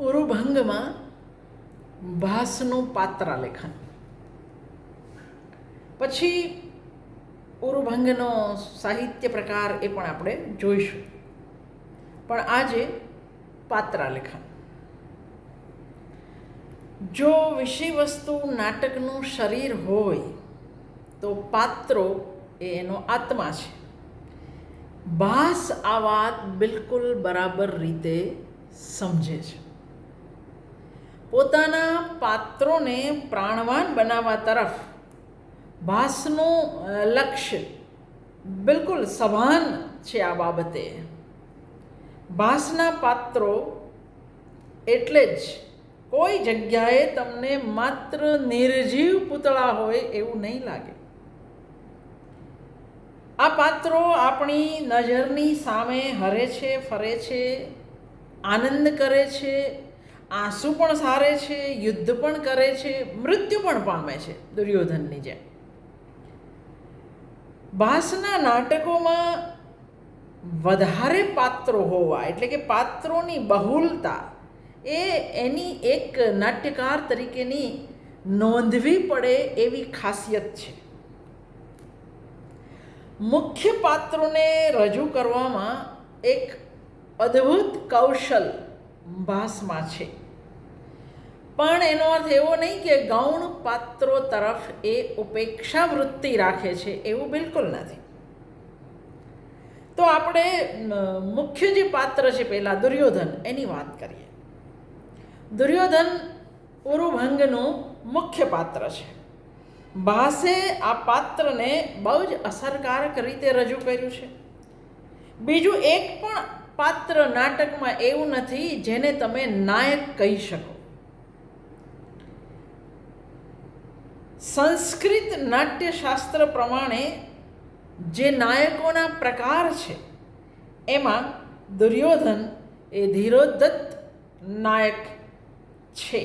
ઉરુભંગમાં ભાસનું પાત્રાલેખન. પછી ઉરુભંગનો સાહિત્ય પ્રકાર એ પણ આપણે જોઈશું. પણ આજે પાત્રાલેખન. જો વિષય વસ્તુ નાટકનું શરીર હોય, તો પાત્રો એ એનો આત્મા છે. ભાસ આ વાત બિલકુલ બરાબર રીતે સમજે છે. પોતાના પાત્રોને પ્રાણવાન બનાવવા તરફ ભાસનું લક્ષ્ય બિલકુલ સભાન છે આ બાબતે. ભાસના પાત્રો એટલે જ કોઈ જગ્યાએ તમને માત્ર નિર્જીવ પૂતળા હોય એવું નહીં લાગે. આ પાત્રો આપણી નજરની સામે હરે છે, ફરે છે, આનંદ કરે છે આંસુ પણ સારે છે, યુદ્ધ પણ કરે છે, મૃત્યુ પણ પામે છે દુર્યોધનની જેમ. ભાસના નાટકોમાં વધારે પાત્રો હોવા, એટલે કે પાત્રોની બહુલતા, એ એની એક નાટ્યકાર તરીકેની નોંધવી પડે એવી ખાસિયત છે. મુખ્ય પાત્રોને રજૂ કરવામાં એક અદ્ભુત કૌશલ ભાસમાં છે. પણ એનો અર્થ એવો નહીં કે ગૌણ પાત્રો તરફ એ ઉપેક્ષા વૃત્તિ રાખે છે, એવું બિલકુલ નથી. તો આપણે મુખ્ય જે પાત્ર છે પહેલાં દુર્યોધન, એની વાત કરીએ. દુર્યોધન ઉરુભંગનું મુખ્ય પાત્ર છે. ભાસે આ પાત્રને બહુ જ અસરકારક રીતે રજૂ કર્યું છે. બીજું એક પણ પાત્ર નાટકમાં એવું નથી જેને તમે નાયક કહી શકો. સંસ્કૃત નાટ્યશાસ્ત્ર પ્રમાણે જે નાયકોના પ્રકાર છે, એમાં દુર્યોધન એ ધીરોદત્ત નાયક છે.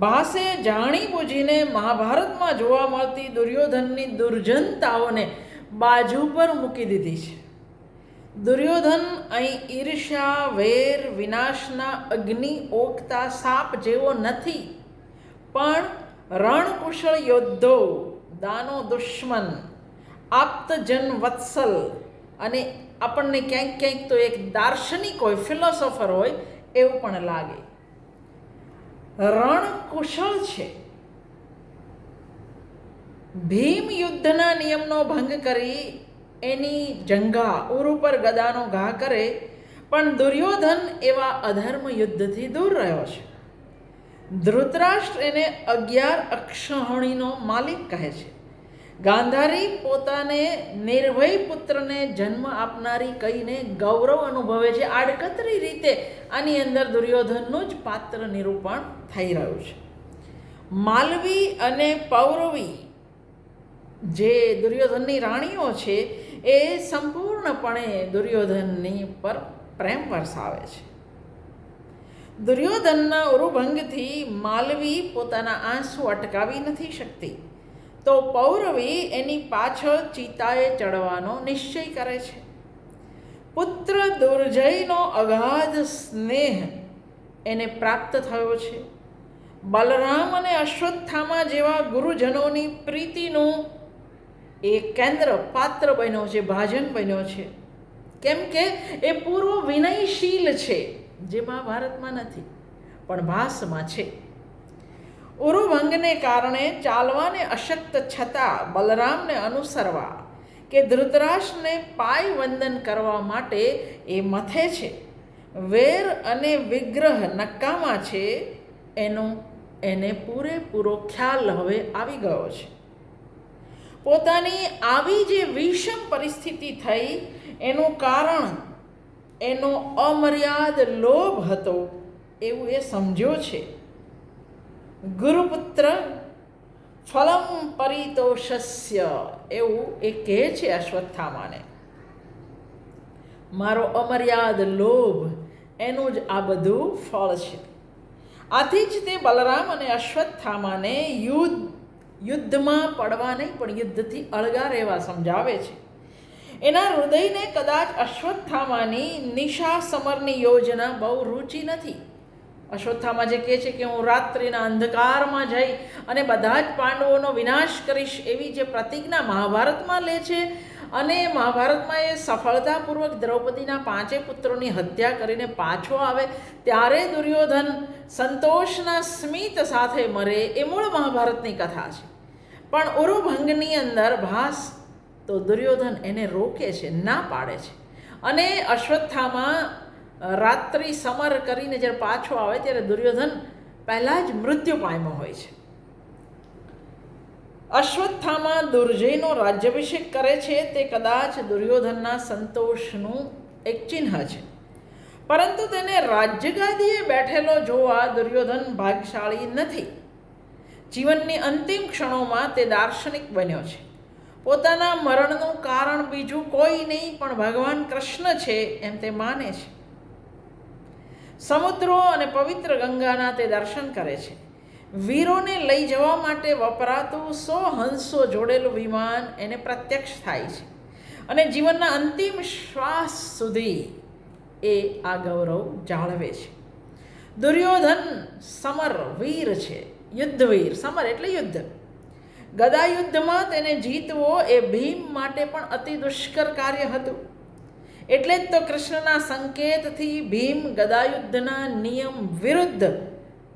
ભાસે જાણી બુજીને મહાભારતમાં જોવા મળતી દુર્યોધનની દુર્જનતાઓને બાજુ પર મૂકી દીધી છે. દુર્યોધન અહીં ઈર્ષ્યા, વેર, વિનાશના અગ્નિ ઓકતા સાપ જેવો નથી, પણ રણકુશળ યોદ્ધો, દાનો દુશ્મન આપ્તજન વત્સલ અને આપણને ક્યાંક ક્યાંક તો એક દાર્શનિક હોય, ફિલોસોફર હોય, એવું પણ લાગે. રણકુશળ છે. ભીમ યુદ્ધના નિયમનો ભંગ કરી એની જંગા, ઉર ઉપર ગદાનો ઘા કરે, પણ દુર્યોધન એવા અધર્મ યુદ્ધથી દૂર રહ્યો છે. ધૃતરાષ્ટ્ર એને અગિયાર અક્ષહણીનો માલિક કહે છે. ગાંધારી પોતાને નિર્ભય પુત્રને જન્મ આપનારી કહીને ગૌરવ અનુભવે છે. આડકતરી રીતે આની અંદર દુર્યોધનનું જ પાત્ર નિરૂપણ થઈ રહ્યું છે. માલવી અને પૌરવી જે દુર્યોધનની રાણીઓ છે, એ સંપૂર્ણપણે દુર્યોધનની પર પ્રેમ વરસાવે છે. દુર્યોધનના ઉરુભંગથી માલવી પોતાના આંસુ અટકાવી નથી શકતી. તો પૌરવી એની પાછળ ચિતાએ ચડવાનો નિશ્ચય કરે છે. પુત્ર દુર્જયનો અગાધ સ્નેહ એને પ્રાપ્ત થયો છે. બલરામ અને અશ્વત્થામા જેવા ગુરુજનોની પ્રીતિનું એ કેન્દ્ર પાત્ર બન્યો છે, ભાજન બન્યો છે. કેમ કે એ પૂર્વ વિનયશીલ છે. જે મહાભારતમાં નથી, પણ ભાસમાં છે. ઉરુભંગને કારણે ચાલવાને અશક્ત છતાં બલરામને અનુસરવા કે ધૃતરાષ્ટ્રને પાય વંદન કરવા માટે એ મથે છે. વેર અને વિગ્રહ નક્કામાં છે, એનો, એને પૂરેપૂરો ખ્યાલ હવે આવી ગયો છે. પોતાની આવી જે વિષમ પરિસ્થિતિ થઈ, એનું કારણ એનો અમર્યાદ લોભ હતો એવું એ સમજ્યો છે. ગુરુપુત્ર ફલમ પરિતોષસ્ય એવું એ કહે છે અશ્વત્થામાને મારો અમર્યાદ લોભ એનું જ આ બધું ફળ છે. આથી જ તે બલરામ અને અશ્વત્થામાને યુદ્ધ યુદ્ધમાં પડવા નહીં પણ યુદ્ધથી અળગા રહેવા સમજાવે છે. એના હૃદયને કદાચ અશ્વત્થામાની નિશા સમરની યોજના બહુ રુચિ નથી. અશ્વત્થામાં જે કહે છે કે હું રાત્રિના અંધકારમાં જઈ અને બધા જ પાંડવોનો વિનાશ કરીશ એવી જે પ્રતિજ્ઞા મહાભારતમાં લે છે અને મહાભારતમાં એ સફળતાપૂર્વક દ્રૌપદીના પાંચે પુત્રોની હત્યા કરીને પાછો આવે ત્યારે દુર્યોધન સંતોષના સ્મિત સાથે મરે એ મૂળ મહાભારતની કથા છે. પણ ઉરુભંગની અંદર ભાસ તો દુર્યોધન એને રોકે છે, ના પાડે છે. અને અશ્વત્થામાં રાત્રિ સમર કરીને જ્યારે પાછો આવે ત્યારે દુર્યોધન પહેલાં જ મૃત્યુ પામ્યો હોય છે. અશ્વત્થામાં દુર્જયનો રાજ્યાભિષેક કરે છે, તે કદાચ દુર્યોધનના સંતોષનું એક ચિહ્ન છે. પરંતુ તેને રાજ્યગાદીએ બેઠેલો જોવા દુર્યોધન ભાગ્યશાળી નથી. જીવનની અંતિમ ક્ષણોમાં તે દાર્શનિક બન્યો છે. પોતાના મરણનું કારણ બીજું કોઈ નહીં, પણ ભગવાન કૃષ્ણ છે એમ તે માને છે. સમુદ્રો અને પવિત્ર ગંગાના તે દર્શન કરે છે. વીરોને લઈ જવા માટે વપરાતું સો હંસો જોડેલું વિમાન એને પ્રત્યક્ષ થાય છે. અને જીવનના અંતિમ શ્વાસ સુધી એ આ ગૌરવ જાળવે છે. દુર્યોધન સમર વીર છે. યુદ્ધવીર, સમર એટલે યુદ્ધ. ગદા યુદ્ધમાં તેને જીતવો એ ભીમ માટે પણ અતિ દુષ્કર કાર્ય હતું. એટલે જ તો કૃષ્ણના સંકેતથી ભીમ ગદાયુદ્ધના નિયમ વિરુદ્ધ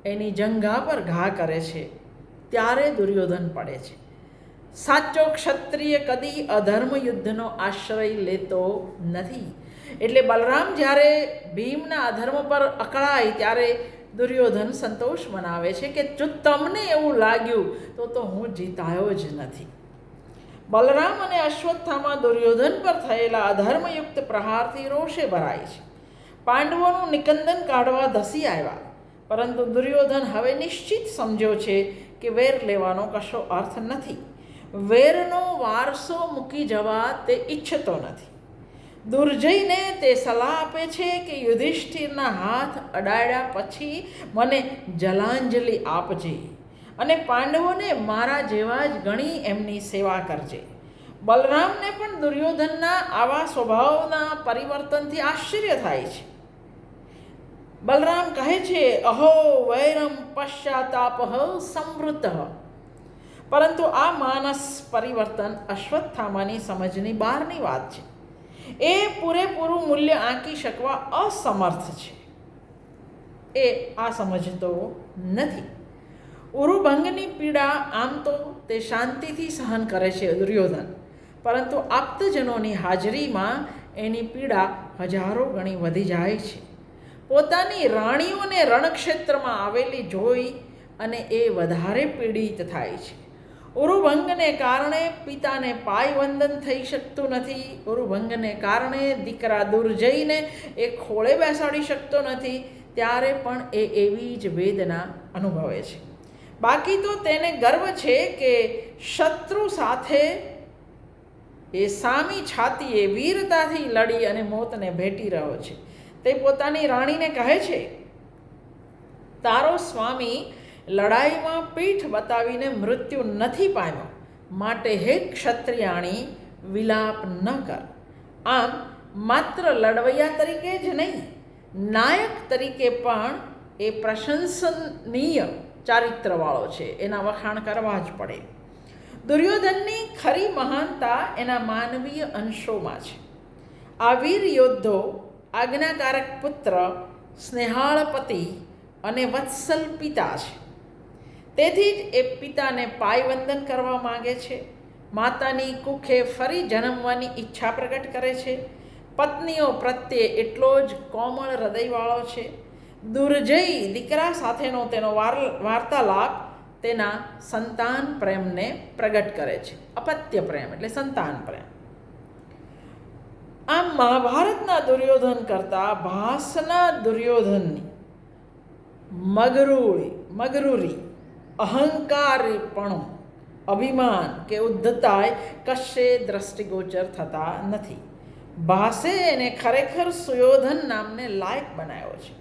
એની જંઘા પર ઘા કરે છે. ત્યારે દુર્યોધન પડે છે. સાચો ક્ષત્રિય કદી અધર્મ યુદ્ધનો આશ્રય લેતો નથી. એટલે બલરામ જ્યારે ભીમના અધર્મ પર અકળાય ત્યારે દુર્યોધન સંતોષ મનાવે છે કે જો તમને એવું લાગ્યું, તો તો હું જીતાયો જ નથી. બલરામ અને અશ્વત્થામાં દુર્યોધન પર થયેલા અધર્મયુક્ત પ્રહારથી રોષે ભરાય છે. પાંડવોનું નિકંદન કાઢવા ધસી આવ્યા. પરંતુ દુર્યોધન હવે નિશ્ચિત સમજ્યો છે કે વેર લેવાનો કશો અર્થ નથી. વેરનો વારસો મૂકી જવા તે ઈચ્છતો નથી. દુર્જયને તે સલાહ આપે છે કે યુધિષ્ઠિરના હાથ અડાડ્યા પછી મને જલાંજલિ આપજે અને પાંડવોને મારા જેવા જ ગણી એમની સેવા કરજે. બલરામને પણ દુર્યોધનના આવા સ્વભાવના પરિવર્તનથી આશ્ચર્ય થાય છે. બલરામ કહે છે, અહો, વૈરમ પશ્ચાતાપ સમૃદ્ધ પરંતુ આ માનસ પરિવર્તન અશ્વત્થામાની સમજની બહારની વાત છે. એ પૂરેપૂરું મૂલ્ય આંકી શકવા અસમર્થ છે. એ આ સમજતો નથી. ઉરુભંગની પીડા આમ તો તે શાંતિથી સહન કરે છે દુર્યોધન. પરંતુ આપ્તજનોની હાજરીમાં એની પીડા હજારો ગણી વધી જાય છે. પોતાની રાણીઓને રણક્ષેત્રમાં આવેલી જોઈ અને એ વધારે પીડિત થાય છે. ઉરુભંગને કારણે પિતાને પાયવંદન થઈ શકતું નથી. ઉરુભંગને કારણે દીકરા દૂર જઈને એ ખોળે બેસાડી શકતો નથી. ત્યારે પણ એ એવી જ વેદના અનુભવે છે. બાકી તો તેને ગર્વ છે કે શત્રુ સાથે એ સામી છાતીએ વીરતાથી લડી અને મોતને ભેટી રહ્યો છે. તે પોતાની રાણીને કહે છે, તારો સ્વામી લડાઈમાં પીઠ બતાવીને મૃત્યુ નથી પામ્યો. માટે હે ક્ષત્રિયાણી, વિલાપ ન કર. આમ માત્ર લડવૈયા તરીકે જ નહીં, નાયક તરીકે પણ એ પ્રશંસનીય ચારિત્રવાળો છે. એના વખાણ કરવા જ પડે. દુર્યોધનની ખરી મહાનતા એના માનવીય અંશોમાં છે. આ વીર યોદ્ધો, આજ્ઞાકારક પુત્ર, સ્નેહાળપતિ અને વત્સલ પિતા છે. તેથી જ એ પિતાને પાયવંદન કરવા માગે છે. માતાની કુખે ફરી જન્મવાની ઈચ્છા પ્રગટ કરે છે. પત્નીઓ પ્રત્યે એટલો જ કોમળ હૃદયવાળો છે. દુર્જય દીકરા સાથેનો તેનો વાર્તાલાપ તેના સંતાન પ્રેમને પ્રગટ કરે છે. અપત્ય પ્રેમ એટલે સંતાન પ્રેમ. આમ મહાભારતના દુર્યોધન કરતાં ભાસના દુર્યોધનની મગરૂળી, મગરૂરી અહંકારીપણું, અભિમાન કે ઉદ્ધતાય કશે દ્રષ્ટિગોચર થતા નથી. ભાસે એને ખરેખર સુયોધન નામને લાયક બનાવ્યો છે.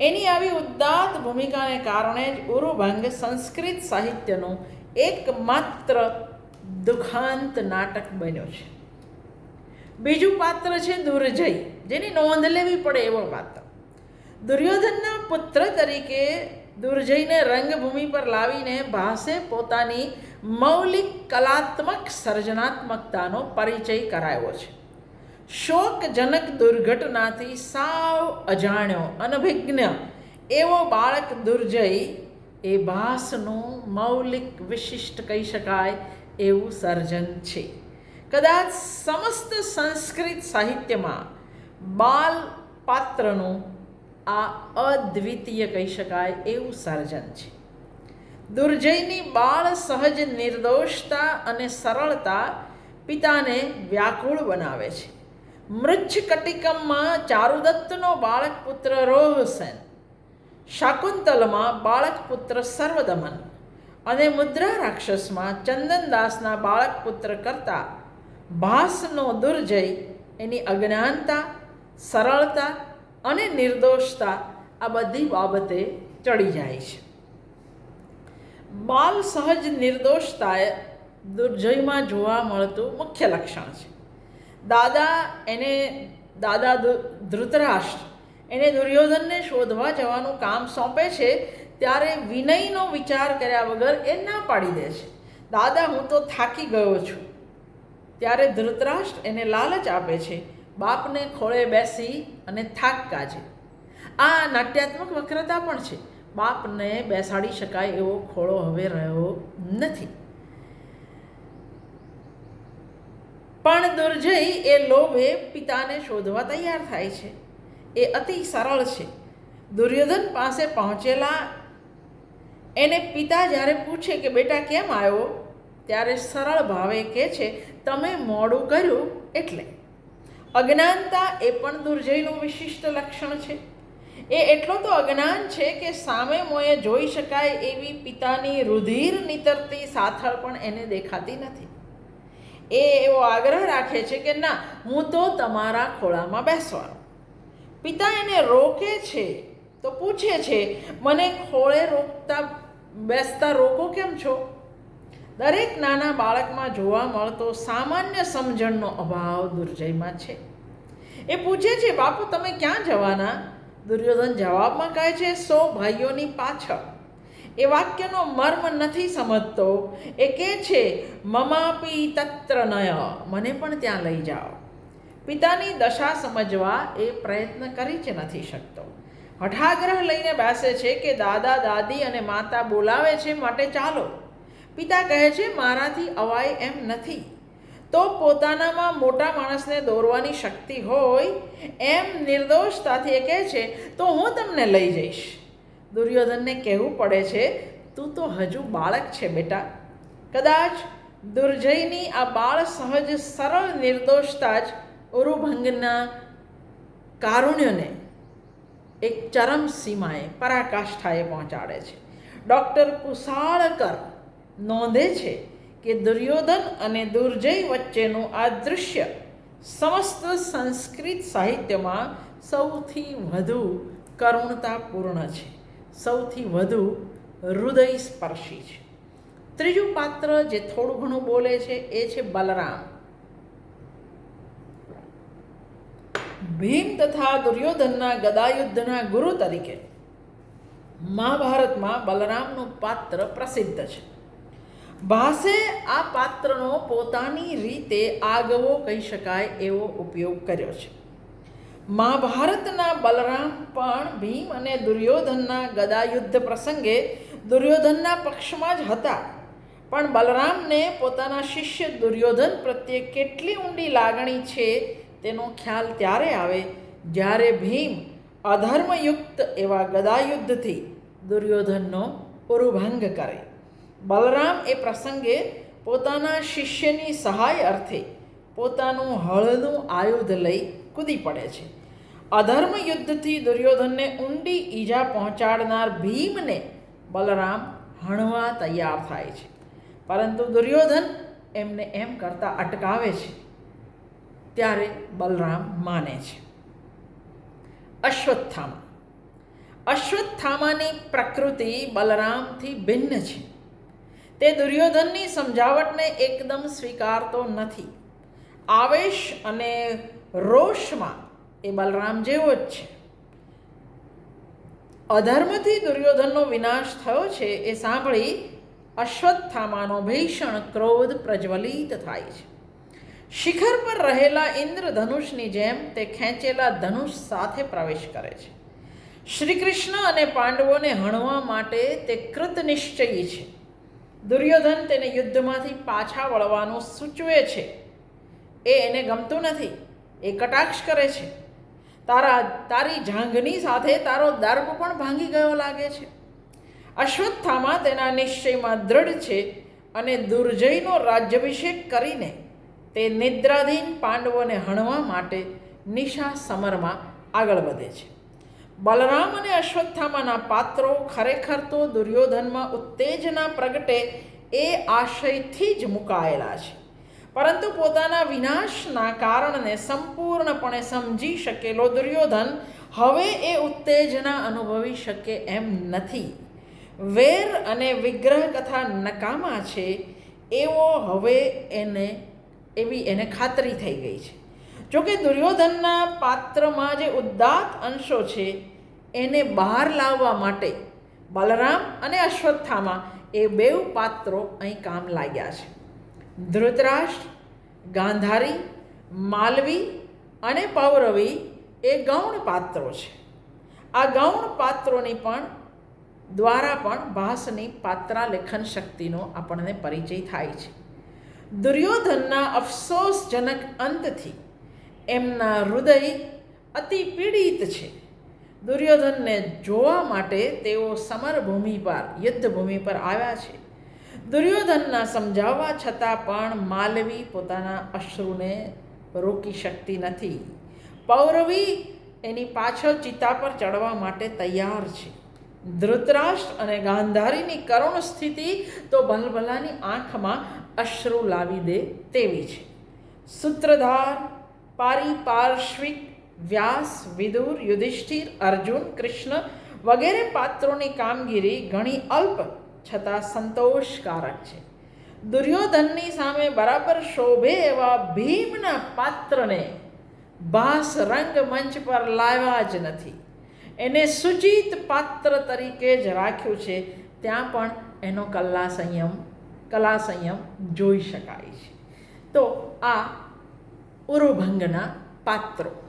એની આવી ઉદ્દાત ભૂમિકાને કારણે જ ઉરુભંગ સંસ્કૃત સાહિત્યનું એકમાત્ર દુખાંત નાટક બન્યો છે. બીજું પાત્ર છે દુર્જય, જેની નોંધ લેવી પડે એવો પાત્ર. દુર્યોધનના પુત્ર તરીકે દુર્જયને રંગભૂમિ પર લાવીને ભાસે પોતાની મૌલિક કલાત્મક સર્જનાત્મકતાનો પરિચય કરાયો છે. શોકજનક દુર્ઘટનાથી સાવ અજાણ્યો અનભિજ્ઞ એવો બાળક દુર્જય એ ભાસનું મૌલિક વિશિષ્ટ કહી શકાય એવું સર્જન છે. કદાચ સમસ્ત સંસ્કૃત સાહિત્યમાં બાલ પાત્રનું આ અદ્વિતીય કહી શકાય એવું સર્જન છે. દુર્જયની બાળ સહજ નિર્દોષતા અને સરળતા પિતાને વ્યાકુળ બનાવે છે. મૃચ્છ કટિકમમાં ચારુદત્તનો બાળક પુત્ર રોહસેન, શાકુંતલમાં બાળક પુત્ર સર્વદમન અને મુદ્રા રાક્ષસમાં ચંદનદાસના બાળક પુત્ર કરતા ભાસનો દુર્જય એની અજ્ઞાનતા, સરળતા અને નિર્દોષતા આ બધી બાબતે ચડી જાય છે. બાલ સહજ નિર્દોષતા દુર્જયમાં જોવા મળતું મુખ્ય લક્ષણ છે. દાદા એને, દાદા ધૃતરાષ્ટ્ર એને દુર્યોધનને શોધવા જવાનું કામ સોંપે છે, ત્યારે વિનયનો વિચાર કર્યા વગર એ ના પાડી દે છે. દાદા, હું તો થાકી ગયો છું. ત્યારે ધૃતરાષ્ટ્ર એને લાલચ આપે છે. બાપને ખોળે બેસી અને થાક કાજે. આ નાટ્યાત્મક વક્રતા પણ છે. બાપને બેસાડી શકાય એવો ખોળો હવે રહ્યો નથી. પણ દુર્જય એ લોભે પિતાને શોધવા તૈયાર થાય છે. એ અતિ સરળ છે. દુર્યોધન પાસે પહોંચેલા એને પિતા જ્યારે પૂછે કે બેટા કેમ આવ્યો? ત્યારે સરળ ભાવે કહે છે, તમે મોડું કર્યું એટલે. અજ્ઞાનતા એ પણ દુર્જયનું વિશિષ્ટ લક્ષણ છે. એ એટલો તો અજ્ઞાન છે કે સામે મોએ જોઈ શકાય એવી પિતાની રુધિર નીતરતી સાથળ પણ એને દેખાતી નથી. એ એવો આગ્રહ રાખે છે કે ના, હું તો તમારા ખોળામાં બેસવાનો. પિતા એને રોકે છે તો પૂછે છે, મને ખોળે રોકતા, બેસતા રોકો કેમ છો? દરેક નાના બાળકમાં જોવા મળતો સામાન્ય સમજણનો અભાવ દુર્જયમાં છે. એ પૂછે છે, બાપુ, તમે ક્યાં જવાના? દુર્યોધન જવાબમાં કહે છે, સો ભાઈઓની પાછળ. એ વાક્યનો મર્મ નથી સમજતો. એ કહે છે મમાપી તત્ર નય. મને પણ ત્યાં લઈ જાઓ. પિતાની દશા સમજવા એ પ્રયત્ન કરી જ નથી શકતો. હઠાગ્રહ લઈને બેસે છે કે, દાદા, દાદી અને માતા બોલાવે છે, માટે ચાલો. પિતા કહે છે, મારાથી અવાય એમ નથી. તો પોતાનામાં મોટા માણસને દોરવાની શક્તિ હોય, એમ નિર્દોષતાથી એ કહે છે, તો હું તમને લઈ જઈશ. દુર્યોધનને કહેવું પડે છે, તું તો હજુ બાળક છે બેટા. કદાચ દુર્જયની આ બાળ સહજ સરળ નિર્દોષતા જ ઉરુભંગના કારુણ્યને એક ચરમ સીમાએ પરાકાષ્ઠાએ પહોંચાડે છે. ડૉક્ટર કુશાળકર નોંધે છે કે દુર્યોધન અને દુર્જય વચ્ચેનું આ દૃશ્ય સમસ્ત સંસ્કૃત સાહિત્યમાં સૌથી વધુ કરુણતાપૂર્ણ છે. સૌથી વધુ હૃદય સ્પર્શી છે. ત્રીજું પાત્ર જે થોડું ઘણું બોલે છે એ છે બલરામ. ભીમ તથા દુર્યોધનના ગદાયુદ્ધના ગુરુ તરીકે મહાભારતમાં બલરામનું પાત્ર પ્રસિદ્ધ છે. ભાસે આ પાત્રનો પોતાની રીતે આગવો કહી શકાય એવો ઉપયોગ કર્યો છે. મહાભારતના બલરામ પણ ભીમ અને દુર્યોધનના ગદાયુદ્ધ પ્રસંગે દુર્યોધનના પક્ષમાં જ હતા. પણ બલરામને પોતાના શિષ્ય દુર્યોધન પ્રત્યે કેટલી ઊંડી લાગણી છે તેનો ખ્યાલ ત્યારે આવે જ્યારે ભીમ અધર્મયુક્ત એવા ગદાયુદ્ધથી દુર્યોધનનો ઉરુભંગ કરે. બલરામ એ પ્રસંગે પોતાના શિષ્યની સહાય અર્થે પોતાનું હળનું આયુધ લઈ કૂદી પડે છે. અધર્મ યુદ્ધથી દુર્યોધનને ઊંડી ઈજા પહોંચાડનાર ભીમને બલરામ હણવા તૈયાર થાય છે. પરંતુ દુર્યોધન એમને એમ કરતાં અટકાવે છે. ત્યારે બલરામ માને છે. અશ્વત્થામા. અશ્વત્થામાની પ્રકૃતિ બલરામથી ભિન્ન છે. તે દુર્યોધનની સમજાવટને એકદમ સ્વીકારતો નથી. આવેશ અને રોષમાં એ બલરામ જેવો જ છે. અધર્મથી દુર્યોધનનો વિનાશ થયો છે એ સાંભળી અશ્વત્થામાનો ભીષણ ક્રોધ પ્રજ્વલિત થાય છે. શિખર પર રહેલા ઇન્દ્રધનુષની જેમ તે ખેંચેલા ધનુષ સાથે પ્રવેશ કરે છે. શ્રી કૃષ્ણ અને પાંડવોને હણવા માટે તે કૃત નિશ્ચયી છે. દુર્યોધન તેને યુદ્ધમાંથી પાછા વળવાનું સૂચવે છે. એ એને ગમતું નથી. એ કટાક્ષ કરે છે. તારા, તારી જાંઘની સાથે તારો દર્પ પણ ભાંગી ગયો લાગે છે. અશ્વત્થામા તેના નિશ્ચયમાં દૃઢ છે અને દુર્જયનો રાજ્યાભિષેક કરીને તે નિદ્રાધીન પાંડવોને હણવા માટે નિશા સમરમાં આગળ વધે છે. બલરામ અને અશ્વત્થામાના પાત્રો ખરેખર તો દુર્યોધનમાં ઉત્તેજના પ્રગટે એ આશયથી જ મુકાયેલા છે. પરંતુ પોતાના વિનાશના કારણને સંપૂર્ણપણે સમજી શકેલો દુર્યોધન હવે એ ઉત્તેજના અનુભવી શકે એમ નથી. વેર અને વિગ્રહ કથા નકામા છે, એવો હવે એને, એવી એને ખાતરી થઈ ગઈ છે. જોકે દુર્યોધનના પાત્રમાં જે ઉદ્દાત અંશો છે, એને બહાર લાવવા માટે બલરામ અને અશ્વત્થામાં એ બે પાત્રો અહીં કામ લાગ્યા છે. ધૃતરાષ્ટ્ર, ગાંધારી, માલવી અને પૌરવી એ ગૌણ પાત્રો છે. આ ગૌણ પાત્રોની પણ દ્વારા પણ ભાસની પાત્રાલેખન શક્તિનો આપણને પરિચય થાય છે. દુર્યોધનના અફસોસજનક અંતથી એમના હૃદય અતિ પીડિત છે. દુર્યોધનને જોવા માટે તેઓ સમરભૂમિ પર, યુદ્ધભૂમિ પર આવ્યા છે. દુર્યોધનના સમજાવવા છતાં પણ માલવી પોતાના અશ્રુને રોકી શકતી નથી. પૌરવી એની પાછળ ચિતા પર ચડવા માટે તૈયાર છે. ધૃતરાષ્ટ્ર અને ગાંધારીની કરુણ સ્થિતિ તો ભલભલાની આંખમાં અશ્રુ લાવી દે તેવી છે. સૂત્રધાર પારિપાર્શ્વિક વ્યાસ, વિદુર, યુધિષ્ઠિર, અર્જુન, કૃષ્ણ વગેરે પાત્રોની કામગીરી ઘણી અલ્પ છતાં સંતોષકારક છે. દુર્યોધનની સામે બરાબર શોભે એવા ભીમના પાત્રને ભાસ રંગમંચ પર લાવ્યા જ નથી. એને સુચિત પાત્ર તરીકે જ રાખ્યું છે, ત્યાં પણ એનો કલા સંયમ કલા સંયમ જોઈ શકાય છે. તો આ ઉરુભંગના પાત્રો